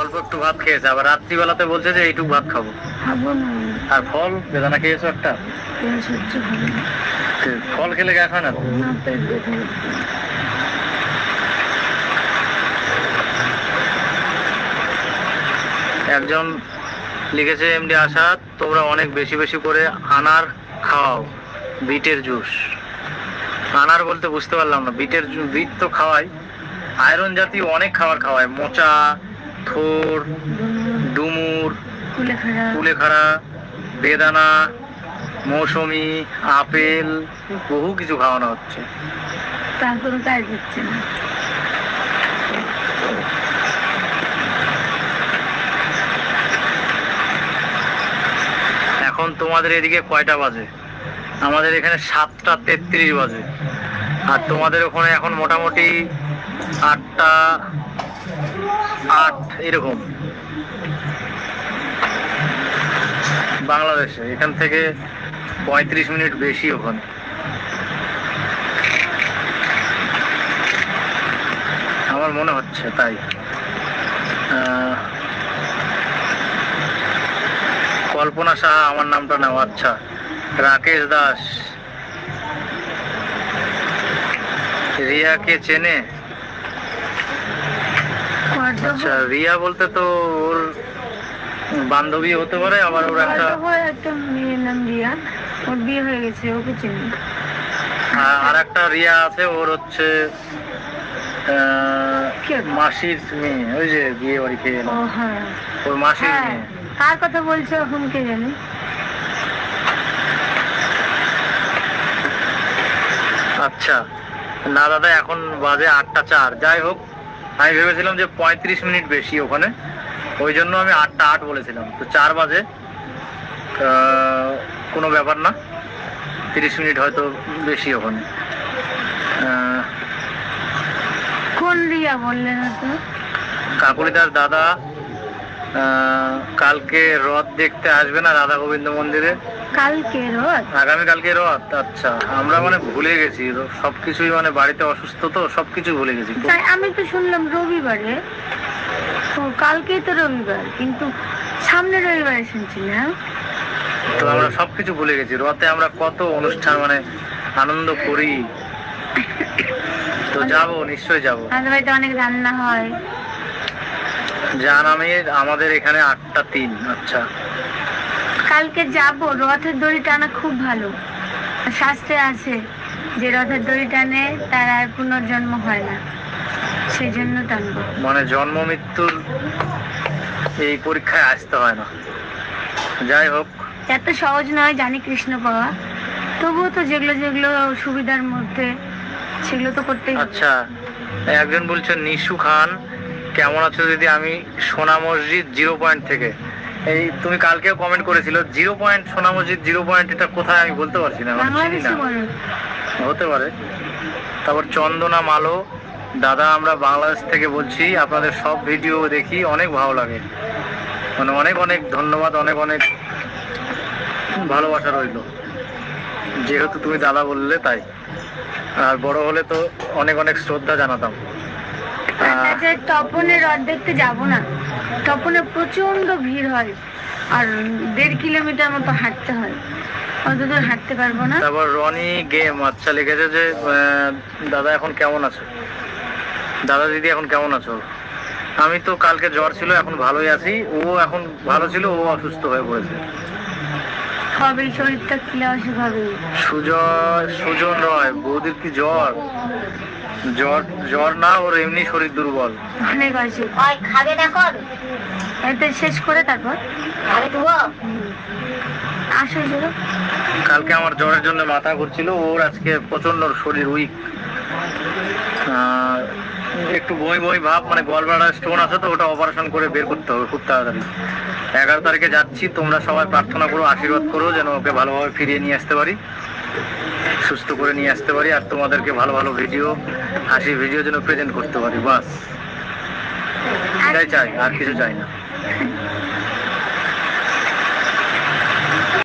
অল্প একটু ভাত খেয়েছে আবার রাত্রিবেলাতে বলছে যে এইটুকু ভাত খাব। আর ফল বেদানা খেয়েছো একটা? ফল খেলে গ্যাস হয় না। একজন লিখেছে এমডি আসাদ তোমরা অনেক বেশি বেশি করে আনার খাওয়াও বিটের জুস। আনার বলতে বুঝতে পারলাম না বিটের বিট তো খাওয়াই। আয়রন জাতীয় অনেক খাবার খাওয়ায় মোচা থোর ডুমুর কুলেখাড়া বেদানা মৌসুমি আপেল বহু কিছু খাওয়ানো হচ্ছে। তার কোনো কাজ হচ্ছে না। এখন তোমাদের এদিকে কয়টা বাজে? আমাদের এখানে সাতটা তেত্রিশ বাজে। আর তোমাদের ওখানে এখন মোটামুটি আটটা আট, এরকম। বাংলাদেশে, এখান থেকে পঁয়ত্রিশ মিনিট বেশি ওখানে। আমার মনে হচ্ছে তাই। কল্পনা সাহা আমার নামটা নাও আচ্ছা। রাকেশ দাস। রিয়াকে চেনে আচ্ছা রিয়া বলতে তো ওর বান্ধবী হতে পারে আবার ওর একটা হয় একটা মেয়ের নাম রিয়া। ওর বিয়ে হয়ে গেছে ওকে চিনি। আর একটা রিয়া আছে ওর হচ্ছে মাসির মেয়ে ওই যে বিয়ে বাড়ি খেয়ে হ্যাঁ। ওর মাসির হ্যাঁ মেয়ে। কার কথা বলছো এখন কে জানে? আচ্ছা না দাদা এখন বাজে আটটা চার। যাই হোক আমি ভেবেছিলাম যে পঁয়ত্রিশ মিনিট বেশি ওখানে। ওই জন্য আমি আটটা আট বলেছিলাম। তো চার বাজে। কোনো ব্যাপার না। তিরিশ মিনিট হয়তো বেশি ওখানে। কোন রিয়া বললেন দাদা কালকে রথ দেখতে আসবে না রাধা গোবিন্দ মন্দিরে? কালকে রোজ আগামীকালকে রথ আচ্ছা। আমরা মানে ভুলে গেছি সবকিছুই মানে বাড়িতে অসুস্থ তো সবকিছু ভুলে গেছি। আমি তো শুনলাম রবিবারে তো কালকেই তো রবিবার কিন্তু সামনে রবিবারে শুনছি না। তো আমরা সবকিছু ভুলে গেছি রথে আমরা কত অনুষ্ঠান মানে আনন্দ করি। তো যাব নিশ্চয়ই যাব। আমাদের বাড়িতে অনেক রান্না হয়। জান আমি আমাদের এখানে আটটা তিন আচ্ছা। কালকে যাব রথের দড়ি টানা খুব ভালো। শাস্ত্রে আছে যে রথের দড়ি টানে তার আর পুনর্জন্ম হয় না। সেই জন্য টানবো। মানে জন্ম মৃত্যুর এই পরীক্ষায় আসতে হয় না। যাই হোক। এত সহজ নয় জানি কৃষ্ণ পাওয়া। তবুও তো যেগুলো যেগুলো সুবিধার মধ্যে সেগুলো তো করতেই। আচ্ছা একজন বলছেন নিশু খান কেমন আছো দিদি? আমি সোনা মসজিদ জিরো পয়েন্ট থেকে। এই তুমি কালকেও কমেন্ট করেছিল জিরো পয়েন্ট সোনা মসজিদ জিরো পয়েন্ট এটা কোথায় আমি বলতে পারছি না বাংলাদেশে হতে পারে। তারপর চন্দনা মালো। দাদা আমরা বাংলাদেশ থেকে বলছি আপনাদের সব ভিডিও দেখি অনেক ভালো লাগে। মানে অনেক অনেক ধন্যবাদ অনেক অনেক ভালোবাসা রইল। যেহেতু তুমি দাদা বললে তাই। আর বড় হলে তো অনেক অনেক শ্রদ্ধা জানাতাম। তাছাড়া তপনে রথ দেখতে যাব না। তপনে প্রচণ্ড ভিড় হয় আর দেড় কিলোমিটার মতো হাঁটতে হয়। অত দূর হাঁটতে পারব না। তারপর রনি গেম আচ্ছা লিখেছে যে দাদা এখন কেমন আছো? দাদা দিদি এখন কেমন আছো? আমি তো কালকে জ্বর ছিল এখন ভালোই আছি। ও এখন ভালো ছিল ও অসুস্থ হয়ে পড়েছে। হবে শরীরটা কিলে অসুখ হবে? সুজয় সুজন রয় বৌদির কি জ্বর? জ্বর জ্বর না ওর এমনি শরীর দুর্বল। অনেক অসুখ ওই খাবে না কর এতে শেষ করে তারপর। খাবে তো আসো চলো। কালকে আমার জ্বরের জন্য মাথা ঘুরছিল ওর আজকে প্রচণ্ড শরীর উইক একটু বই বই ভাব মানে গলব্লাডার স্টোন আছে তো ওটা অপারেশন করে বের করতে হবে খুব তাড়াতাড়ি। এগারো তারিখে যাচ্ছি তোমরা সবাই প্রার্থনা করো আশীর্বাদ করো যেন ওকে ভালোভাবে ফিরিয়ে নিয়ে আসতে পারি। সুস্থ করে নিয়ে আসতে পারি আর তোমাদেরকে ভালো ভালো ভিডিও হাসি ভিডিও যেন প্রেজেন্ট করতে পারি, বাস। এটাই চাই, আর কিছু চাই না।